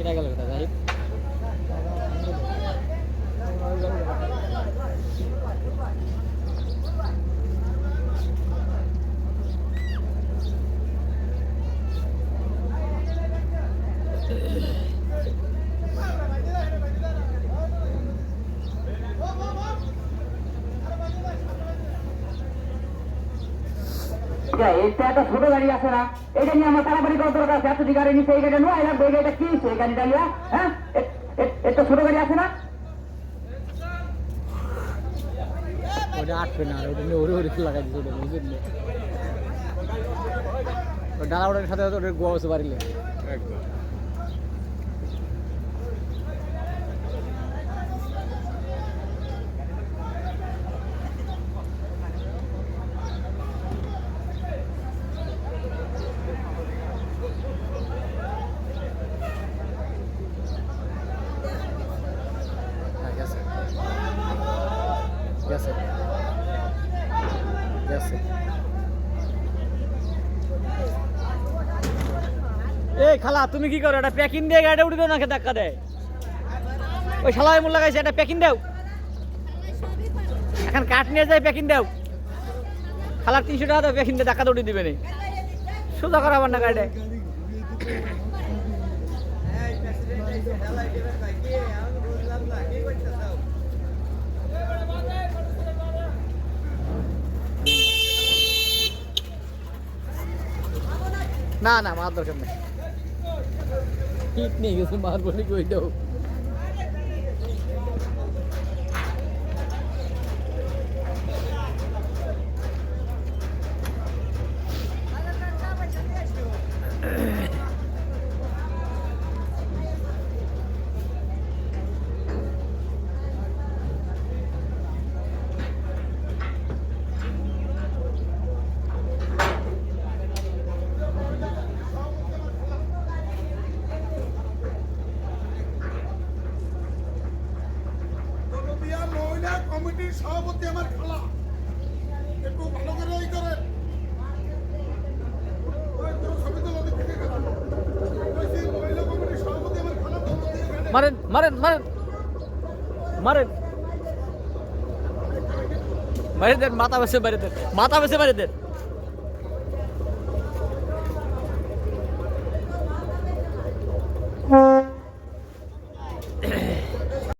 এটা গেল দাদা Ugh. এটা এটা একটা ছোট গাড়ি আছে না? এটা নিয়ে আমার তাড়াতাড়ি কত দরকার আছে। এত গাড়ি নিচ্ছে এই গাড়ি নয় লাগবে এই গাড়িটা কি? হচ্ছে গাড়িটা নিয়ে হ্যাঁ? এ- এ- এটা ছোট গাড়ি আছে না? ওটা আটবে না ওটা নিয়ে ওরে ওরে লাগাই দিচ্ছে ওটা বুঝলেন ডালা ওটার সাথে সাথে ওটা গোয়া বসে পারিলে। একদম হ্যাঁ গেছে গেছে এই খালা, তুমি কি করো? এটা প্যাকিং দিয়ে গাড়িটা উঠে নাকি ধাক্কা দেয়? ওই শালা এমন লাগাইছে এটা প্যাকিং দাও। এখন কাঠ নিয়ে যায় প্যাকিং দাও। খালার তিনশো টাকা দাও প্যাকিং দিয়ে ধাক্কা দৌড়ি দিবে নি। সোজা করা আমার না গাড়িটা। না না মার দরকার নেই ঠিক নিয়ে গেছে মারবো নাকি ওইটাও? মহিলা কমিটির সভাপতি আমার খালা। একটু ভালো করে ওই করেন। মারেন মারেন মারেন। মারেন। মারে দেন, মাথা বেসে মারে দেন। মাথা বেসে মারে দেন।